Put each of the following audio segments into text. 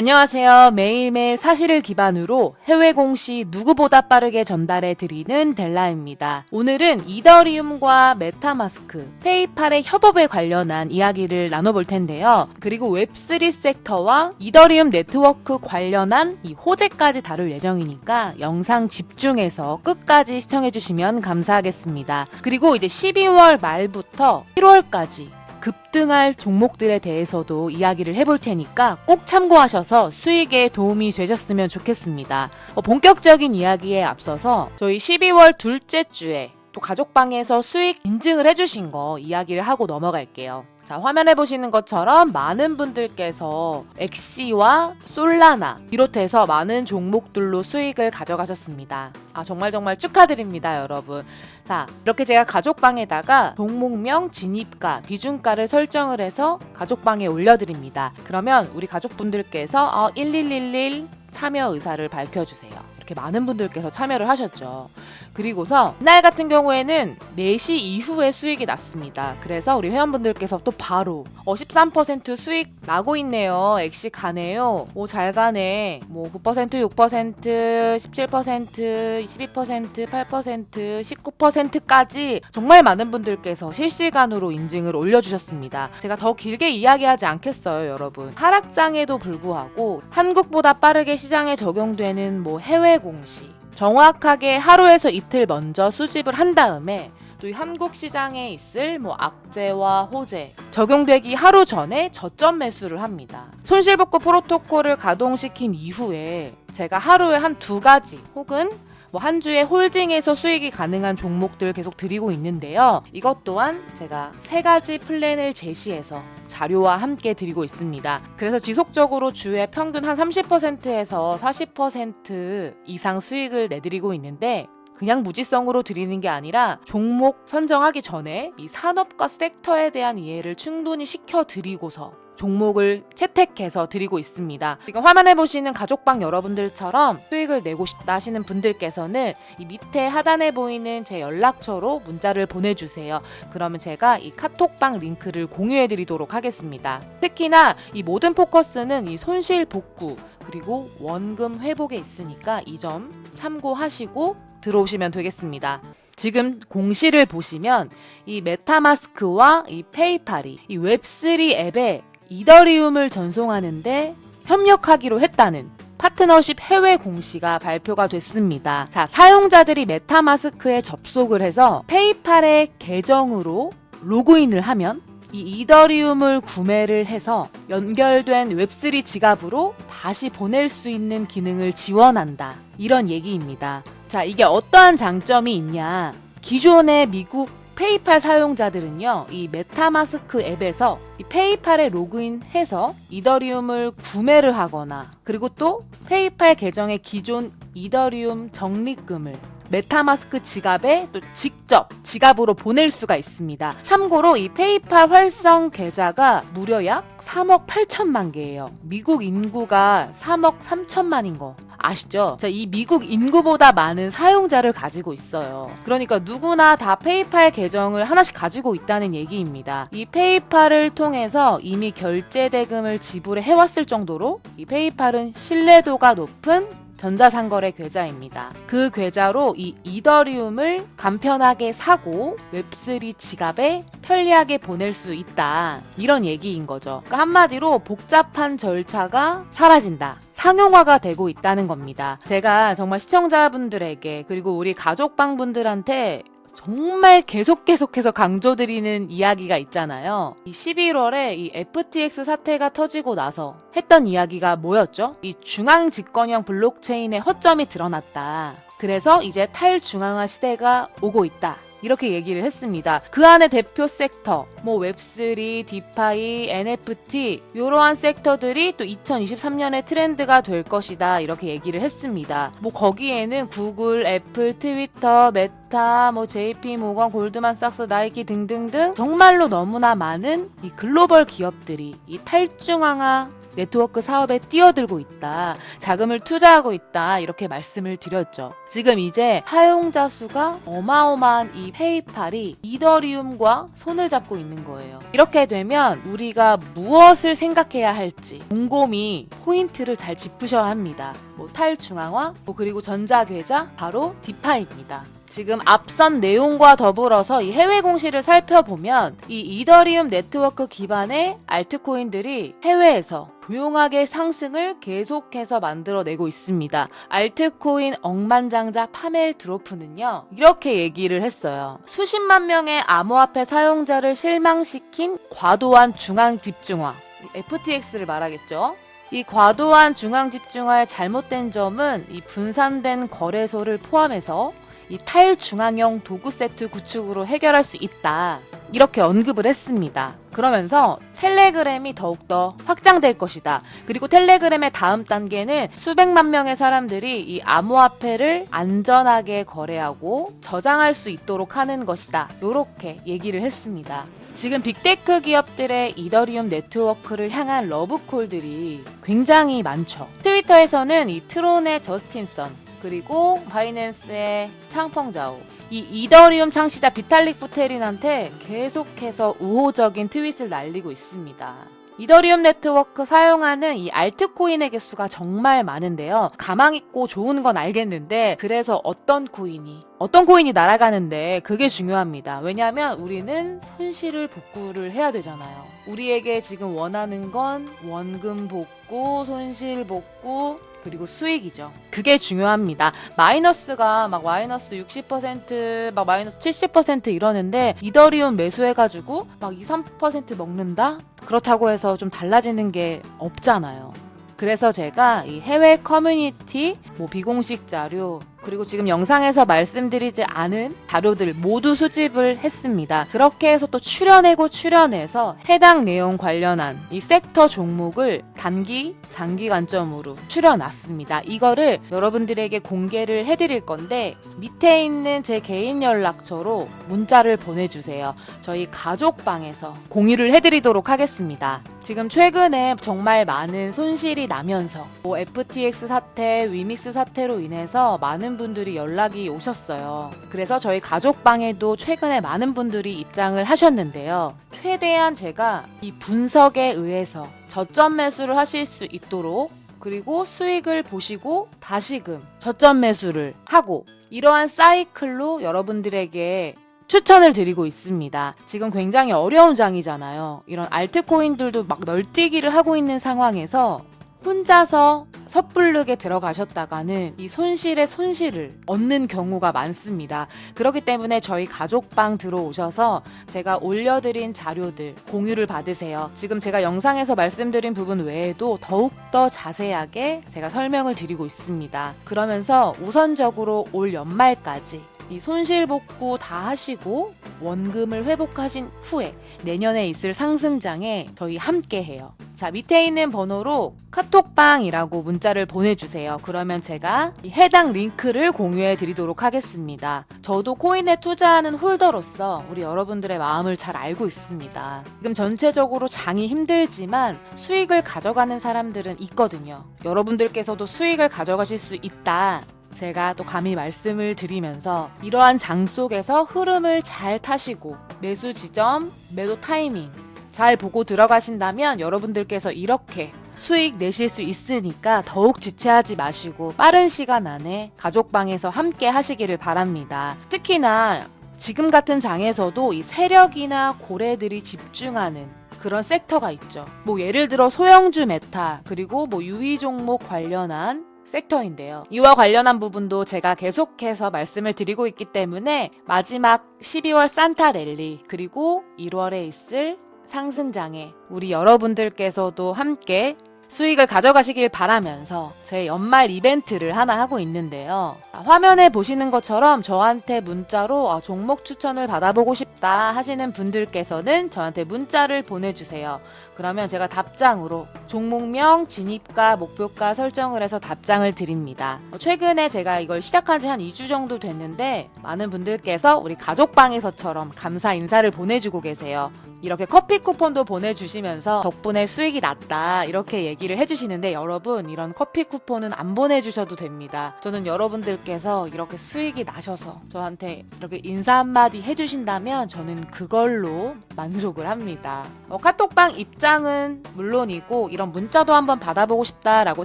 안녕하세요. 매일매일 사실을 기반으로 해외 공시 누구보다 빠르게 전달해 드리는 델라입니다. 오늘은 이더리움과 메타마스크, 페이팔의 협업에 관련한 이야기를 나눠볼 텐데요. 그리고 웹3 섹터와 이더리움 네트워크 관련한 이 호재까지 다룰 예정이니까 영상 집중해서 끝까지 시청해 주시면 감사하겠습니다. 그리고 이제 12월 말부터 1월까지 급등할 종목들에 대해서도 이야기를 해볼 테니까 꼭 참고하셔서 수익에 도움이 되셨으면 좋겠습니다. 어, 본격적인 이야기에 앞서서 저희 12월 둘째 주에 또 가족방에서 수익 인증을 해주신 거 이야기를 하고 넘어갈게요. 자, 화면에 보시는 것처럼 많은 분들께서 엑시와 솔라나 비롯해서 많은 종목들로 수익을 가져가셨습니다. 아, 정말 정말 축하드립니다, 여러분. 자, 이렇게 제가 가족방에다가 종목명, 진입가, 비중가를 설정을 해서 가족방에 올려드립니다. 그러면 우리 가족분들께서 어, 1111 참여 의사를 밝혀주세요. 이렇게 많은 분들께서 참여를 하셨죠. 그리고서 이날 같은 경우에는 4시 이후에 수익이 났습니다. 그래서 우리 회원분들께서 또 바로 어, 13% 수익 나고 있네요. 엑시 가네요. 오, 잘 가네. 뭐 9%, 6%, 17%, 22%, 8%, 19%까지 정말 많은 분들께서 실시간으로 인증을 올려주셨습니다. 제가 더 길게 이야기하지 않겠어요, 여러분. 하락장에도 불구하고 한국보다 빠르게 시장에 적용되는 뭐 해외 공시, 정확하게 하루에서 이틀 먼저 수집을 한 다음에 또 이 한국 시장에 있을 뭐 악재와 호재 적용되기 하루 전에 저점 매수를 합니다. 손실복구 프로토콜을 가동시킨 이후에 제가 하루에 한 두 가지 혹은 뭐 한 주에 홀딩해서 수익이 가능한 종목들 계속 드리고 있는데요. 이것 또한 제가 세 가지 플랜을 제시해서 자료와 함께 드리고 있습니다. 그래서 지속적으로 주에 평균 한 30%에서 40% 이상 수익을 내드리고 있는데 그냥 무지성으로 드리는 게 아니라 종목 선정하기 전에 이 산업과 섹터에 대한 이해를 충분히 시켜 드리고서 종목을 채택해서 드리고 있습니다. 지금 화면에 보시는 가족방 여러분들처럼 수익을 내고 싶다 하시는 분들께서는 이 밑에 하단에 보이는 제 연락처로 문자를 보내주세요. 그러면 제가 이 카톡방 링크를 공유해 드리도록 하겠습니다. 특히나 이 모든 포커스는 이 손실 복구 그리고 원금 회복에 있으니까 이 점 참고하시고 들어오시면 되겠습니다. 지금 공시를 보시면 이 메타마스크와 이 페이팔이 이 웹3 앱에 이더리움을 전송하는데 협력하기로 했다는 파트너십 해외 공시가 발표가 됐습니다. 자, 사용자들이 메타마스크에 접속을 해서 페이팔의 계정으로 로그인을 하면 이 이더리움을 구매를 해서 연결된 웹3 지갑으로 다시 보낼 수 있는 기능을 지원한다. 이런 얘기입니다. 자, 이게 어떠한 장점이 있냐? 기존의 미국 페이팔 사용자들은요, 이 메타마스크 앱에서 이 페이팔에 로그인해서 이더리움을 구매를 하거나, 그리고 또 페이팔 계정의 기존 이더리움 적립금을 메타마스크 지갑에 또 직접 지갑으로 보낼 수가 있습니다. 참고로 이 페이팔 활성 계좌가 무려 약 3억 8천만 개예요. 미국 인구가 3억 3천만인 거 아시죠? 자, 이 미국 인구보다 많은 사용자를 가지고 있어요. 그러니까 누구나 다 페이팔 계정을 하나씩 가지고 있다는 얘기입니다. 이 페이팔을 통해서 이미 결제 대금을 지불해 해왔을 정도로 이 페이팔은 신뢰도가 높은 전자상거래 계좌입니다. 그 계좌로 이 이더리움을 간편하게 사고 웹3 지갑에 편리하게 보낼 수 있다. 이런 얘기인 거죠. 그러니까 한마디로 복잡한 절차가 사라진다. 상용화가 되고 있다는 겁니다. 제가 정말 시청자분들에게 그리고 우리 가족방 분들한테 정말 계속 계속해서 강조드리는 이야기가 있잖아요. 이 11월에 이 FTX 사태가 터지고 나서 했던 이야기가 뭐였죠? 이 중앙 집권형 블록체인의 허점이 드러났다. 그래서 이제 탈중앙화 시대가 오고 있다. 이렇게 얘기를 했습니다. 그 안에 대표 섹터, 뭐 웹3, 디파이, NFT 이러한 섹터들이 또 2023년의 트렌드가 될 것이다 이렇게 얘기를 했습니다. 뭐 거기에는 구글, 애플, 트위터, 메타, 뭐 JP 모건, 골드만삭스, 나이키 등등등 정말로 너무나 많은 이 글로벌 기업들이 이 탈중앙화 네트워크 사업에 뛰어들고 있다. 자금을 투자하고 있다. 이렇게 말씀을 드렸죠. 지금 이제 사용자 수가 어마어마한 이 페이팔이 이더리움과 손을 잡고 있는 거예요. 이렇게 되면 우리가 무엇을 생각해야 할지 곰곰이 포인트를 잘 짚으셔야 합니다. 뭐 탈중앙화, 뭐 그리고 전자계좌, 바로 디파입니다. 지금 앞선 내용과 더불어서 이 해외 공시를 살펴보면 이 이더리움 네트워크 기반의 알트코인들이 해외에서 조용하게 상승을 계속해서 만들어내고 있습니다. 알트코인 억만장자 파멜 드로프는요, 이렇게 얘기를 했어요. 수십만 명의 암호화폐 사용자를 실망시킨 과도한 중앙 집중화. FTX를 말하겠죠. 이 과도한 중앙 집중화의 잘못된 점은 이 분산된 거래소를 포함해서 이 탈중앙형 도구 세트 구축으로 해결할 수 있다. 이렇게 언급을 했습니다. 그러면서 텔레그램이 더욱더 확장될 것이다. 그리고 텔레그램의 다음 단계는 수백만 명의 사람들이 이 암호화폐를 안전하게 거래하고 저장할 수 있도록 하는 것이다. 이렇게 얘기를 했습니다. 지금 빅테크 기업들의 이더리움 네트워크를 향한 러브콜들이 굉장히 많죠. 트위터에서는 이 트론의 저스틴 선, 그리고 바이낸스의 창펑자오 이 이더리움 창시자 비탈릭 부테린한테 계속해서 우호적인 트윗을 날리고 있습니다. 이더리움 네트워크 사용하는 이 알트코인의 개수가 정말 많은데요. 가망 있고 좋은 건 알겠는데 그래서 어떤 코인이 어떤 코인이 날아가는데 그게 중요합니다. 왜냐하면 우리는 손실을 복구를 해야 되잖아요. 우리에게 지금 원하는 건 원금 복구, 손실 복구, 그리고 수익이죠. 그게 중요합니다. 마이너스가 막 마이너스 60%, 막 마이너스 70% 이러는데 이더리움 매수해가지고 막 2, 3% 먹는다? 그렇다고 해서 좀 달라지는 게 없잖아요. 그래서 제가 이 해외 커뮤니티, 뭐 비공식 자료, 그리고 지금 영상에서 말씀드리지 않은 자료들 모두 수집을 했습니다. 그렇게 해서 또 추려내고 추려내서 해당 내용 관련한 이 섹터 종목을 단기, 장기 관점으로 추려놨습니다. 이거를 여러분들에게 공개를 해드릴 건데 밑에 있는 제 개인 연락처로 문자를 보내주세요. 저희 가족방에서 공유를 해드리도록 하겠습니다. 지금 최근에 정말 많은 손실이 나면서 뭐 FTX 사태, 위믹스 사태로 인해서 많은 분들이 연락이 오셨어요. 그래서 저희 가족방에도 최근에 많은 분들이 입장을 하셨는데요. 최대한 제가 이 분석에 의해서 저점 매수를 하실 수 있도록 그리고 수익을 보시고 다시금 저점 매수를 하고 이러한 사이클로 여러분들에게 추천을 드리고 있습니다. 지금 굉장히 어려운 장이잖아요. 이런 알트코인들도 막 널뛰기를 하고 있는 상황에서 혼자서 섣부르게 들어가셨다가는 이 손실의 손실을 얻는 경우가 많습니다. 그렇기 때문에 저희 가족방 들어오셔서 제가 올려드린 자료들 공유를 받으세요. 지금 제가 영상에서 말씀드린 부분 외에도 더욱더 자세하게 제가 설명을 드리고 있습니다. 그러면서 우선적으로 올 연말까지 이 손실 복구 다 하시고 원금을 회복하신 후에 내년에 있을 상승장에 저희 함께 해요. 자, 밑에 있는 번호로 카톡방이라고 문자를 보내주세요. 그러면 제가 이 해당 링크를 공유해 드리도록 하겠습니다. 저도 코인에 투자하는 홀더로서 우리 여러분들의 마음을 잘 알고 있습니다. 지금 전체적으로 장이 힘들지만 수익을 가져가는 사람들은 있거든요. 여러분들께서도 수익을 가져가실 수 있다. 제가 또 감히 말씀을 드리면서 이러한 장 속에서 흐름을 잘 타시고 매수 지점, 매도 타이밍 잘 보고 들어가신다면 여러분들께서 이렇게 수익 내실 수 있으니까 더욱 지체하지 마시고 빠른 시간 안에 가족방에서 함께 하시기를 바랍니다. 특히나 지금 같은 장에서도 이 세력이나 고래들이 집중하는 그런 섹터가 있죠. 뭐 예를 들어 소형주 메타 그리고 뭐 유의 종목 관련한 섹터인데요. 이와 관련한 부분도 제가 계속해서 말씀을 드리고 있기 때문에 마지막 12월 산타 랠리 그리고 1월에 있을 상승장에 우리 여러분들께서도 함께 수익을 가져가시길 바라면서 제 연말 이벤트를 하나 하고 있는데요. 화면에 보시는 것처럼 저한테 문자로 아, 종목 추천을 받아보고 싶다 하시는 분들께서는 저한테 문자를 보내주세요. 그러면 제가 답장으로 종목명, 진입가, 목표가 설정을 해서 답장을 드립니다. 어, 최근에 제가 이걸 시작한 지 한 2주 정도 됐는데 많은 분들께서 우리 가족방에서처럼 감사 인사를 보내주고 계세요. 이렇게 커피 쿠폰도 보내주시면서 덕분에 수익이 났다 이렇게 얘기를 해주시는데 여러분 이런 커피 쿠폰은 안 보내주셔도 됩니다. 저는 여러분들께서 이렇게 수익이 나셔서 저한테 이렇게 인사 한마디 해주신다면 저는 그걸로 만족을 합니다. 어, 카톡방 입장은 물론이고 이런 문자도 한번 받아보고 싶다라고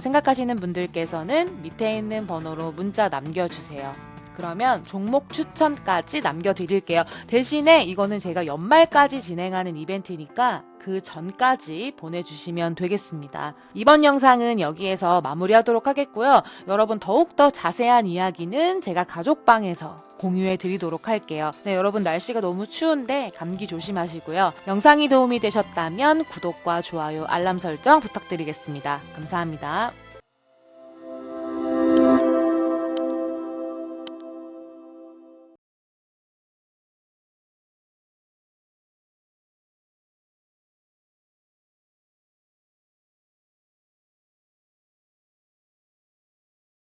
생각하시는 분들께서는 밑에 있는 번호로 문자 남겨주세요. 그러면 종목 추천까지 남겨드릴게요. 대신에 이거는 제가 연말까지 진행하는 이벤트니까 그 전까지 보내주시면 되겠습니다. 이번 영상은 여기에서 마무리하도록 하겠고요. 여러분 더욱더 자세한 이야기는 제가 가족방에서 공유해 드리도록 할게요. 네, 여러분 날씨가 너무 추운데 감기 조심하시고요. 영상이 도움이 되셨다면 구독과 좋아요, 알람 설정 부탁드리겠습니다. 감사합니다.